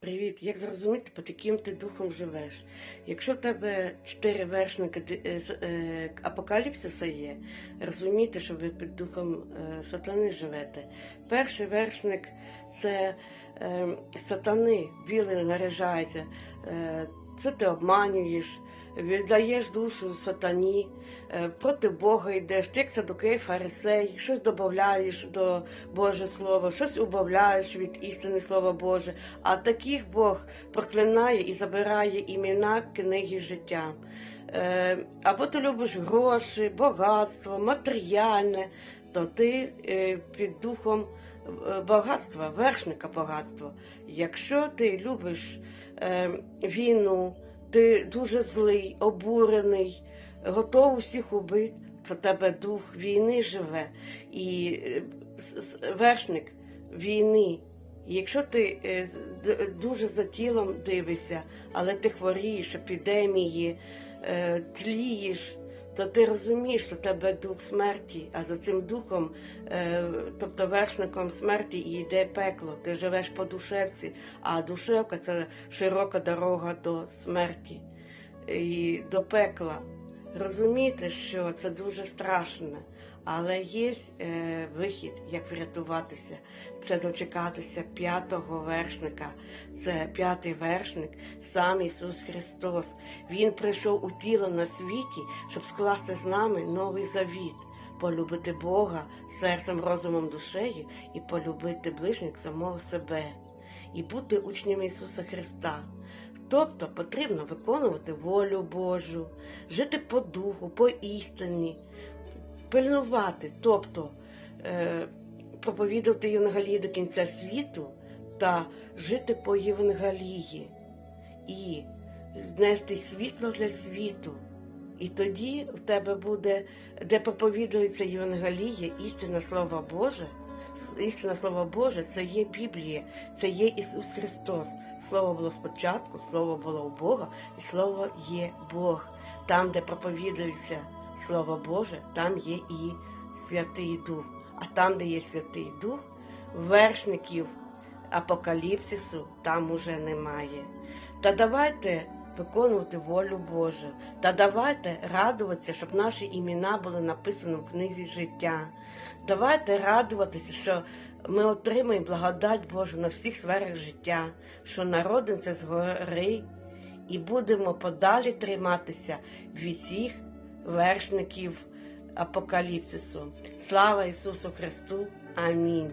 Привіт! Як зрозуміти, по яким ти духом живеш? Якщо в тебе чотири вершники е, е, апокаліпсиса є, розумійте, що ви під духом е, сатани живете. Перший вершник це сатани, білий наряжається. Це ти обманюєш, віддаєш душу сатані, е, проти Бога йдеш, ти як садокей, фарисей, щось додаєш до Боже Слово, щось убавляєш від істини Слова Боже. А таких Бог проклинає і забирає імена книги життя. Е, або ти любиш гроші, багатство, матеріальне, то ти е, під духом багатства, вершника багатства. Якщо ти любиш війну, ти дуже злий, обурений, готовий усіх убити, то тебе дух війни живе. І е, вершник війни. Якщо ти е, дуже за тілом дивишся, але ти хворієш, епідемії, е, тлієш, то ти розумієш, що тебе дух смерті, а за цим духом, е, тобто вершником смерті, і йде пекло. Ти живеш по душевці, а душевка це широка дорога до смерті і до пекла. Розумієте, що це дуже страшно, але є е, вихід, як врятуватися. Це дочекатися п'ятого вершника. Це п'ятий вершник, сам Ісус Христос. Він прийшов у тіло на світі, щоб скласти з нами новий завіт, полюбити Бога серцем, розумом, душею і полюбити ближніх самого себе, і бути учнями Ісуса Христа. Тобто потрібно виконувати волю Божу, жити по духу, по істині, пильнувати, тобто е, проповідувати Євангелії до кінця світу та жити по Євангелії і нести світло для світу. І тоді в тебе буде, де проповідується Євангеліє, істина Слова Боже. Істина Слова Боже це є Біблія, це є Ісус Христос. Слово було спочатку, Слово було у Бога, і Слово є Бог. Там, де проповідується Слово Боже, там є і Святий Дух. А там, де є Святий Дух, вершників апокаліпсису там уже немає. Та давайте виконувати волю Божу. Та давайте радуватися, щоб наші імена були написані в книзі життя. Давайте радуватися, що ми отримаємо благодать Божу на всіх сферах життя, що народимося згори і будемо подалі триматися від всіх вершників апокаліпсису. Слава Ісусу Христу! Амінь.